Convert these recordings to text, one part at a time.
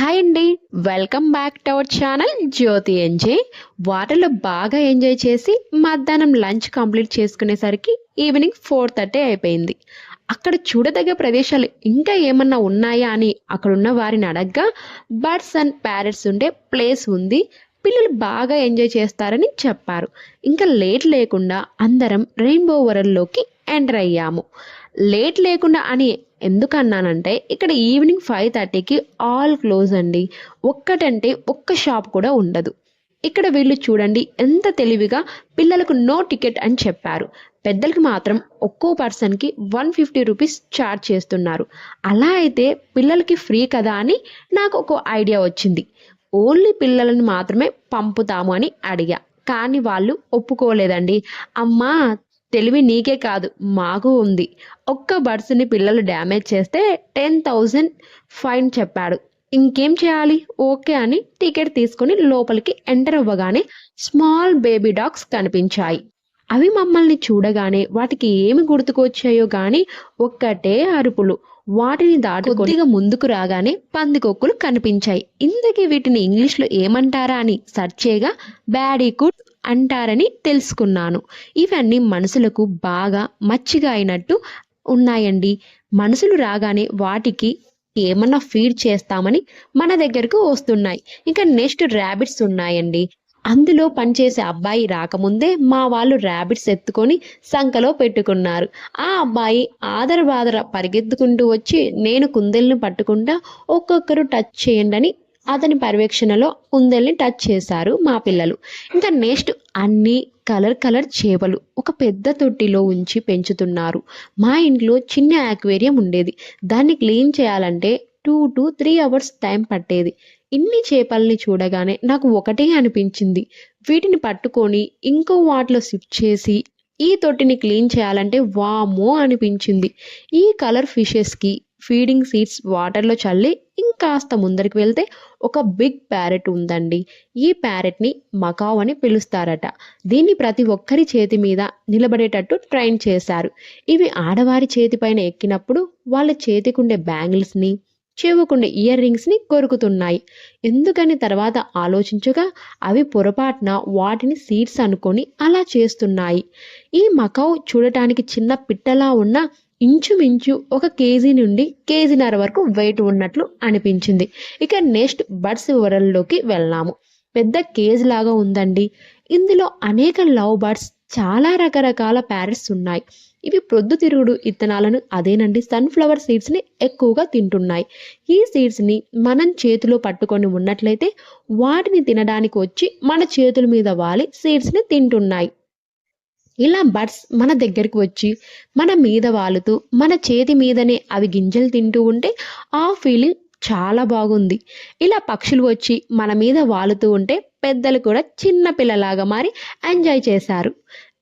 Hi అండి. Welcome back to our channel Jyothi enjoy వాటర్లో బాగా ఎంజాయ్ చేసి మధ్యాహ్నం లంచ్ కంప్లీట్ చేసుకునేసరికి ఈవినింగ్ ఫోర్ థర్టీ అయిపోయింది. అక్కడ చూడదగ్గ ప్రదేశాలు ఇంకా ఏమన్నా ఉన్నాయా అని అక్కడున్న వారిని అడగ్గా బర్డ్స్ అండ్ ప్యారెట్స్ ఉండే ప్లేస్ ఉంది. పిల్లలు బాగా ఎంజాయ్ చేస్తారని చెప్పారు. ఇంకా లేట్ లేకుండా అందరం రెయిన్బో వరల్డ్లోకి ఎంటర్ అయ్యాము. లేట్ లేకుండా అని ఎందుకన్నానంటే ఇక్కడ ఈవినింగ్ ఫైవ్ థర్టీకి ఆల్ క్లోజ్ అండి. ఒక్కటంటే ఒక్క షాప్ కూడా ఉండదు. ఇక్కడ వీళ్ళు చూడండి ఎంత తెలివిగా పిల్లలకు నో టికెట్ అని చెప్పారు. పెద్దలకి మాత్రం ఒక్కో పర్సన్కి వన్ ఫిఫ్టీ రూపీస్ ఛార్జ్ చేస్తున్నారు. అలా అయితే పిల్లలకి ఫ్రీ కదా అని నాకు ఒక ఐడియా వచ్చింది. ఓన్లీ పిల్లలను మాత్రమే పంపుతాము అని అడిగా. కానీ వాళ్ళు ఒప్పుకోలేదండి. అమ్మా తెలివి నీకే కాదు మాకు ఉంది. ఒక్క బర్డ్స్ని పిల్లలు డ్యామేజ్ చేస్తే టెన్ థౌజండ్ ఫైన్ చెప్పాడు. ఇంకేం చేయాలి? ఓకే అని టికెట్ తీసుకుని లోపలికి ఎంటర్ అవ్వగానే స్మాల్ బేబీ డాగ్స్ కనిపించాయి. అవి మమ్మల్ని చూడగానే వాటికి ఏమి గుర్తుకొచ్చాయో గాని ఒక్కటే అరుపులు. వాటిని దాటి కొద్దిగా ముందుకు రాగానే పందికొక్కులు కనిపించాయి. ఇందుకే వీటిని ఇంగ్లీష్లో ఏమంటారా అని సెర్చ్ చేయగా బ్యాడీ కుడ్ అంటారని తెలుసుకున్నాను. ఇవన్నీ మనసులకు బాగా మచ్చిగా అయినట్టు ఉన్నాయండి. మనసులు రాగానే వాటికి ఏమన్నా ఫీడ్ చేస్తామని మన దగ్గరకు వస్తున్నాయి. ఇంకా నెక్స్ట్ ర్యాబిట్స్ ఉన్నాయండి. అందులో పనిచేసే అబ్బాయి రాకముందే మా వాళ్ళు ర్యాబిట్స్ ఎత్తుకొని సంకలో పెట్టుకున్నారు. ఆ అబ్బాయి ఆదర బాదర పరిగెత్తుకుంటూ వచ్చి నేను కుందేల్ని పట్టుకుంటా ఒక్కొక్కరు టచ్ చేయండి అని అతని పర్యవేక్షణలో కుందేల్ని టచ్ చేశారు మా పిల్లలు. ఇంకా నెక్స్ట్ అన్ని కలర్ కలర్ చేపలు ఒక పెద్ద తొట్టిలో ఉంచి పెంచుతున్నారు. మా ఇంట్లో చిన్న యాక్వేరియం ఉండేది. దాన్ని క్లీన్ చేయాలంటే two to three hours time పట్టేది. ఇన్ని చేపల్ని చూడగానే నాకు ఒకటే అనిపించింది. వీటిని పట్టుకొని ఇంకో వాటిలో షిఫ్ట్ చేసి ఈ తొట్టిని క్లీన్ చేయాలంటే వామో అనిపించింది. ఈ కలర్ ఫిషెస్కి ఫీడింగ్ సీడ్స్ వాటర్లో చల్లి ఇంకాస్త ముందరికి వెళ్తే ఒక బిగ్ ప్యారెట్ ఉందండి. ఈ ప్యారెట్ని మకావ్ అని పిలుస్తారట. దీన్ని ప్రతి ఒక్కరి చేతి మీద నిలబడేటట్టు ట్రైన్ చేశారు. ఇవి ఆడవారి చేతిపైన ఎక్కినప్పుడు వాళ్ళ చేతికుండే బ్యాంగిల్స్ని చెవుకుండే ఇయర్ రింగ్స్ని కొరుకుతున్నాయి. ఎందుకని తర్వాత ఆలోచించగా అవి పొరపాటున వాటిని సీడ్స్ అనుకొని అలా చేస్తున్నాయి. ఈ మకావ్ చూడటానికి చిన్న పిట్టలా ఉన్న ఇంచుమించు ఒక కేజీ నుండి కేజీన్నర వరకు వెయిట్ ఉన్నట్లు అనిపించింది. ఇక నెక్స్ట్ బర్డ్స్ వివరాల్లోకి వెళ్ళాము పెద్ద కేజ్ లాగా ఉందండి. ఇందులో అనేక లవ్ బర్డ్స్ చాలా రకరకాల ప్యారెట్స్ ఉన్నాయి. ఇవి ప్రొద్దుతిరుగుడు ఇత్తనాలను అదేనండి సన్ఫ్లవర్ సీడ్స్ని ఎక్కువగా తింటున్నాయి. ఈ సీడ్స్ని మనం చేతిలో పట్టుకొని ఉన్నట్లయితే వాటిని తినడానికి వచ్చి మన చేతుల మీద వాలి సీడ్స్ని తింటున్నాయి. ఇలా బర్డ్స్ మన దగ్గరికి వచ్చి మన మీద వాలుతూ మన చేతి మీదనే అవి గింజలు తింటూ ఉంటే ఆ ఫీలింగ్ చాలా బాగుంది. ఇలా పక్షులు వచ్చి మన మీద వాలుతూ ఉంటే పెద్దలు కూడా చిన్న పిల్లలాగా మారి ఎంజాయ్ చేశారు.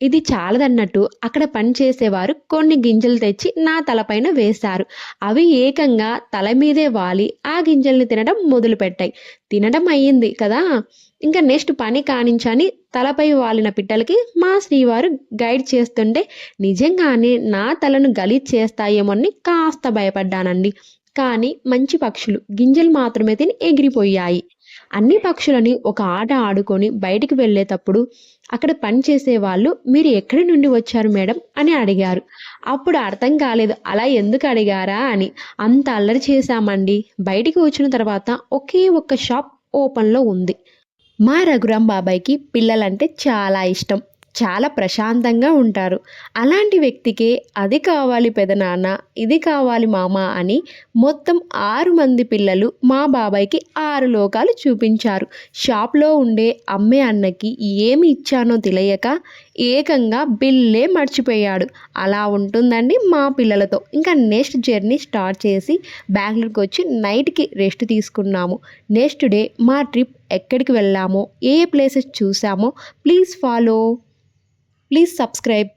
ఇది చాలదన్నట్టు అక్కడ పని చేసేవారు కొన్ని గింజలు తెచ్చి నా తలపైన వేశారు. అవి ఏకంగా తల మీదే వాలి ఆ గింజల్ని తినడం మొదలుపెట్టాయి. తినడం అయ్యింది కదా! ఇంకా నెక్స్ట్ పని కానించని తలపై వాలిన పిట్టలకి మా శ్రీవారు గైడ్ చేస్తుంటే నిజంగానే నా తలను గలీజ్ చేస్తాయేమోని కాస్త భయపడ్డానండి. కానీ మంచి పక్షులు గింజలు మాత్రమే తిని ఎగిరిపోయాయి. అన్ని పక్షులని ఒక ఆట ఆడుకొని బయటికి వెళ్ళేటప్పుడు అక్కడ పనిచేసే వాళ్ళు మీరు ఎక్కడి నుండి వచ్చారు మేడం? అని అడిగారు. అప్పుడు అర్థం కాలేదు అలా ఎందుకు అడిగారా? అని. అంత అల్లరి చేశామండి. బయటికి వచ్చిన తర్వాత ఒకే ఒక్క షాప్ ఓపెన్లో ఉంది. మా రఘురాం బాబాయ్కి పిల్లలంటే చాలా ఇష్టం. చాలా ప్రశాంతంగా ఉంటారు. అలాంటి వ్యక్తికే అది కావాలి పెదనాన్న ఇది కావాలి మామ అని మొత్తం ఆరు మంది పిల్లలు మా బాబాయ్కి ఆరు లోకాలు చూపించారు. షాప్లో ఉండే అమ్మే అన్నకి ఏమి ఇచ్చానో తెలియక ఏకంగా బిల్లే మర్చిపోయాడు. అలా ఉంటుందండి మా పిల్లలతో. ఇంకా నెక్స్ట్ జర్నీ స్టార్ట్ చేసి బెంగళూరుకి వచ్చి నైట్కి రెస్ట్ తీసుకున్నాము. నెక్స్ట్ డే మా ట్రిప్ ఎక్కడికి వెళ్ళామో ఏ ఏ ప్లేసెస్ చూసామో ప్లీజ్ ఫాలో ప్లీజ్ సబ్స్క్రైబ్.